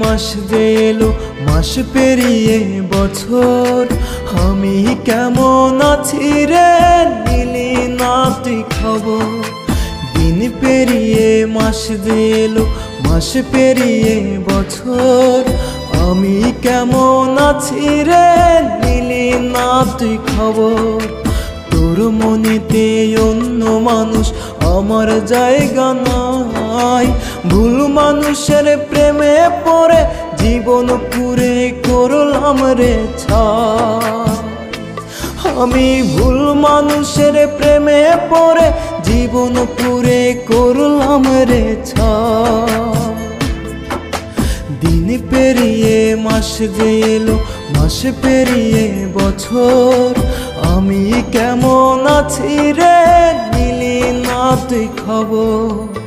মাস এলো মাস পেরিয়ে বছর। আমি কেমন আছি রে নিলি না তুই খবর? দিন পেরিয়ে মাস এলো মাস পেরিয়ে বছর। আমি কেমন আছি রে নিলি না তুই খবর? তোর মনেতে অন্য মানুষ আমার জায়গা নাই। ভুল মানুষের প্রেমে পড়ে জীবন পুরে করলাম রে আমি ভুল মানুষের প্রেমে পড়ে জীবন পুরে করলাম রে দিন পেরিয়ে মাস এলো মাস পেরিয়ে বছর। আমি কেমন আছি রে তুই খবর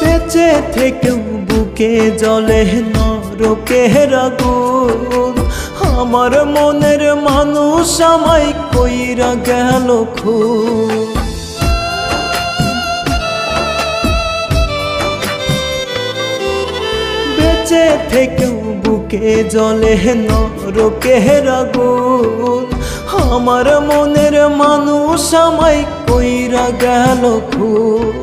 বেঁচে থেকেও বুকে জলে নরকের আগুন আমার মনের মানুষ আমায় কইরা গেল খুব বেঁচে থেকেও বুকে জলে নরকের আগুন আমার মনের মানুষ আমায় কইরা গেল খুন।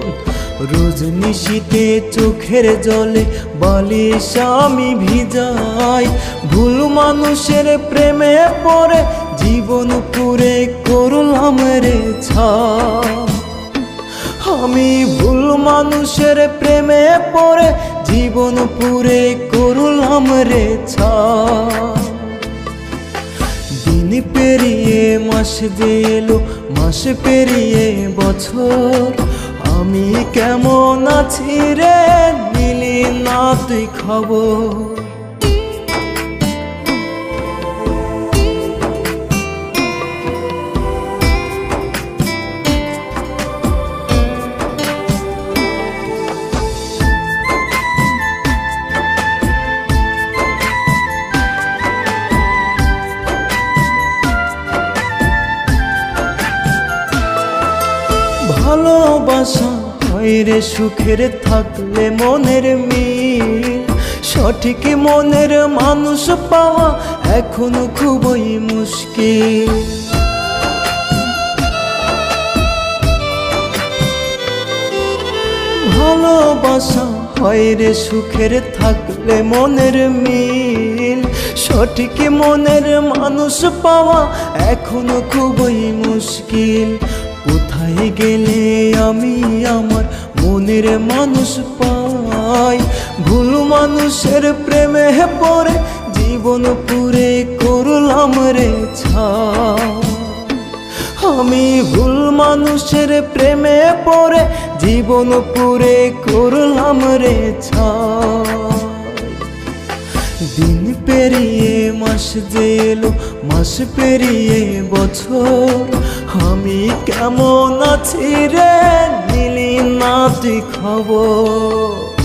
রোজ নিশিতে চোখের জলে বলে স্বামী ভিজাই। ভুল মানুষের প্রেমে পড়ে জীবন পুরে করলাম রে আমি ভুল মানুষের প্রেমে পড়ে জীবন পুরে করলাম রে ছাই। দিন পেরিয়ে মাস যে এলো, মাস পেরিয়ে বছর। আমি কেমন আছি রে নিলি না তুই খবর? ভালোবাসা, হয় রে সুখের থাকলে মনের মিল। সঠিক মনের মানুষ পাওয়া এখনও খুবই মুশকিল। ভালোবাসা, হয় রে সুখের থাকলে মনের মিল। সঠিক মনের মানুষ পাওয়া এখনও খুবই মুশকিল। কোথায় গেলে আমি আমার মনের মানুষ পাই? ভুল মানুষের প্রেমে পড়ে জীবন পুরে করলাম রে আমি ভুল মানুষের প্রেমে পড়ে জীবন পুরে করলাম রে ছাই। দিন পেরিয়ে মাস যে মাস পেরিয়ে বছর। আমি কেমন আছি রে নিলি না খবর?